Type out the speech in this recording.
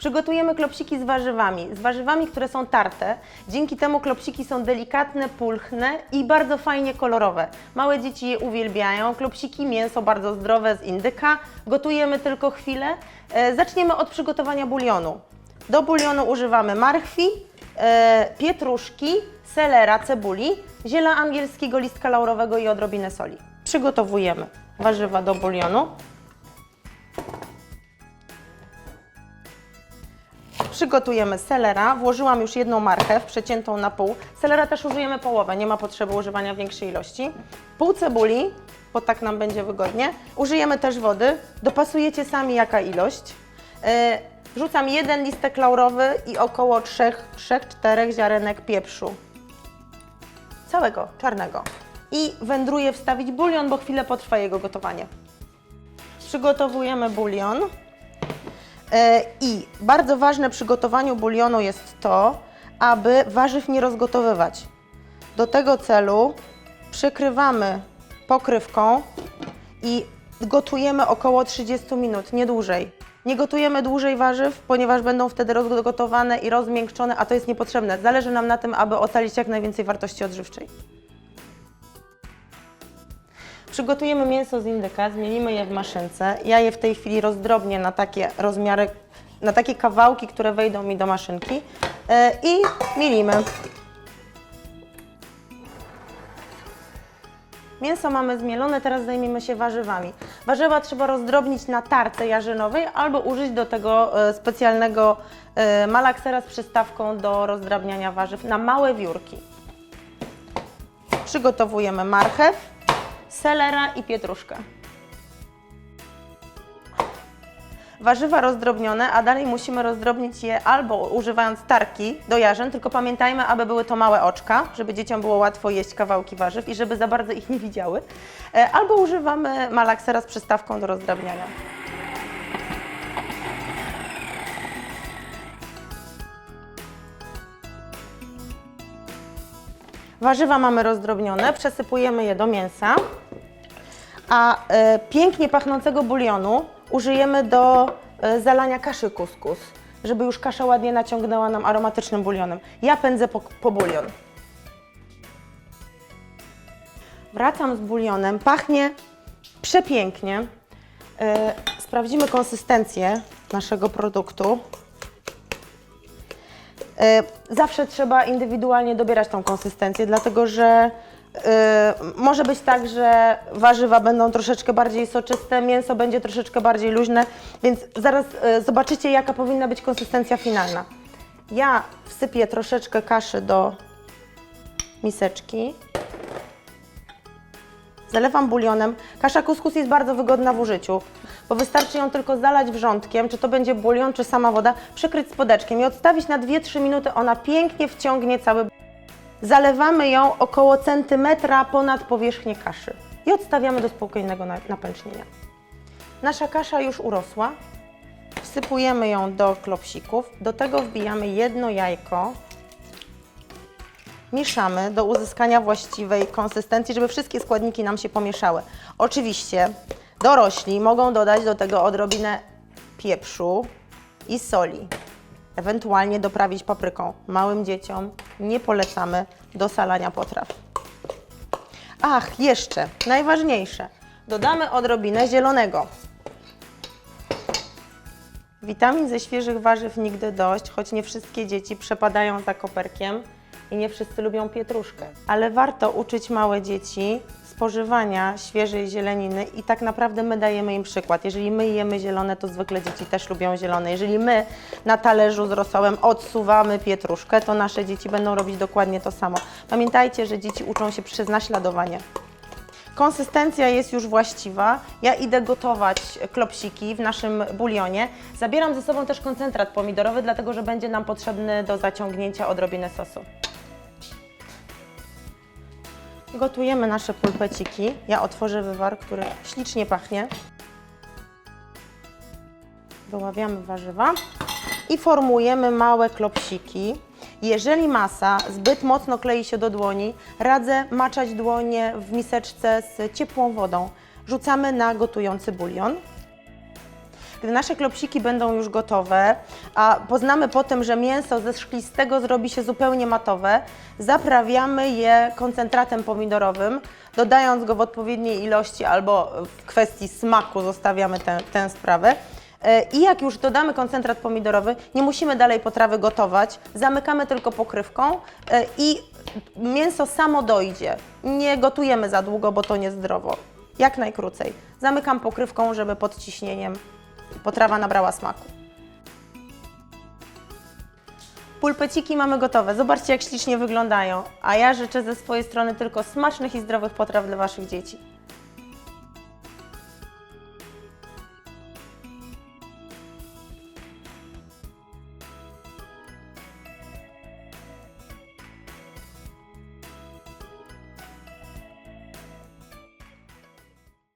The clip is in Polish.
Przygotujemy klopsiki z warzywami, z warzywami, które są tarte. Dzięki temu klopsiki są delikatne, pulchne i bardzo fajnie kolorowe. Małe dzieci je uwielbiają. Klopsiki, mięso bardzo zdrowe z indyka. Gotujemy tylko chwilę. E, zaczniemy od przygotowania bulionu. Do bulionu używamy marchwi, e, pietruszki, selera, cebuli, ziela angielskiego, listka laurowego i odrobinę soli. Przygotowujemy warzywa do bulionu. Przygotujemy selera. Włożyłam już jedną marchew przeciętą na pół. Selera też użyjemy połowę, nie ma potrzeby używania większej ilości. Pół cebuli, bo tak nam będzie wygodnie. Użyjemy też wody. Dopasujecie sami jaka ilość. Wrzucam jeden listek laurowy i około 3-4 ziarenek pieprzu. Całego, czarnego. I wędruję wstawić bulion, bo chwilę potrwa jego gotowanie. Przygotowujemy bulion. E, I bardzo ważne przy przygotowaniu bulionu jest to, aby warzyw nie rozgotowywać. Do tego celu przykrywamy pokrywką i gotujemy około 30 minut, nie dłużej. Nie gotujemy dłużej warzyw, ponieważ będą wtedy rozgotowane i rozmiękczone, a to jest niepotrzebne. Zależy nam na tym, aby ocalić jak najwięcej wartości odżywczej. Przygotujemy mięso z indyka, zmienimy je w maszynce. Ja je w tej chwili rozdrobnię na takie rozmiary, na takie kawałki, które wejdą mi do maszynki yy, i mielimy. Mięso mamy zmielone, teraz zajmiemy się warzywami. Warzywa trzeba rozdrobnić na tarce jarzynowej albo użyć do tego e, specjalnego e, malaksera z przystawką do rozdrabniania warzyw na małe wiórki. Przygotowujemy marchew, selera i pietruszkę. Warzywa rozdrobnione, a dalej musimy rozdrobnić je albo używając tarki do jarzyn, tylko pamiętajmy, aby były to małe oczka, żeby dzieciom było łatwo jeść kawałki warzyw i żeby za bardzo ich nie widziały, E, albo używamy malaksera z przystawką do rozdrabniania. Warzywa mamy rozdrobnione, przesypujemy je do mięsa, a e, pięknie pachnącego bulionu użyjemy do e, zalania kaszy kuskus, żeby już kasza ładnie naciągnęła nam aromatycznym bulionem. Ja pędzę po, po bulion. Wracam z bulionem, pachnie przepięknie. E, sprawdzimy konsystencję naszego produktu. E, Zawsze trzeba indywidualnie dobierać tą konsystencję, dlatego że może być tak, że warzywa będą troszeczkę bardziej soczyste, mięso będzie troszeczkę bardziej luźne, więc zaraz e, zobaczycie, jaka powinna być konsystencja finalna. Ja wsypię troszeczkę kaszy do miseczki. Zalewam bulionem. Kasza kuskus jest bardzo wygodna w użyciu, bo wystarczy ją tylko zalać wrzątkiem, czy to będzie bulion, czy sama woda, przykryć spodeczkiem i odstawić na 2-3 minuty. Ona pięknie wciągnie cały Zalewamy ją około centymetra ponad powierzchnię kaszy i odstawiamy do spokojnego na- napęcznienia. Nasza kasza już urosła. Wsypujemy ją do klopsików. Do tego wbijamy jedno jajko. Mieszamy do uzyskania właściwej konsystencji, żeby wszystkie składniki nam się pomieszały. Oczywiście dorośli mogą dodać do tego odrobinę pieprzu i soli ewentualnie doprawić papryką. Małym dzieciom nie polecamy do salania potraw. Ach, jeszcze najważniejsze. Dodamy odrobinę zielonego. Witamin ze świeżych warzyw nigdy dość, choć nie wszystkie dzieci przepadają za koperkiem i nie wszyscy lubią pietruszkę. Ale warto uczyć małe dzieci spożywania świeżej zieleniny i tak naprawdę my dajemy im przykład. Jeżeli my jemy zielone, to zwykle dzieci też lubią zielone. Jeżeli my na talerzu z rosołem odsuwamy pietruszkę, to nasze dzieci będą robić dokładnie to samo. Pamiętajcie, że dzieci uczą się przez naśladowanie. Konsystencja jest już właściwa. Ja idę gotować klopsiki w naszym bulionie. Zabieram ze sobą też koncentrat pomidorowy, dlatego że będzie nam potrzebny do zaciągnięcia odrobinę sosu. Gotujemy nasze pulpeciki. Ja otworzę wywar, który ślicznie pachnie. Wyławiamy warzywa i formujemy małe klopsiki. Jeżeli masa zbyt mocno klei się do dłoni, radzę maczać dłonie w miseczce z ciepłą wodą. Rzucamy na gotujący bulion. Gdy nasze klopsiki będą już gotowe, a poznamy potem, że mięso ze szklistego zrobi się zupełnie matowe, zaprawiamy je koncentratem pomidorowym, dodając go w odpowiedniej ilości albo w kwestii smaku zostawiamy tę, sprawę. E, I jak już dodamy koncentrat pomidorowy, nie musimy dalej potrawy gotować, zamykamy tylko pokrywką e, i mięso samo dojdzie. Nie gotujemy za długo, bo to niezdrowo. Jak najkrócej. Zamykam pokrywką, żeby pod ciśnieniem potrawa nabrała smaku. Pulpeciki mamy gotowe. Zobaczcie, jak ślicznie wyglądają. A ja życzę ze swojej strony tylko smacznych i zdrowych potraw dla Waszych dzieci.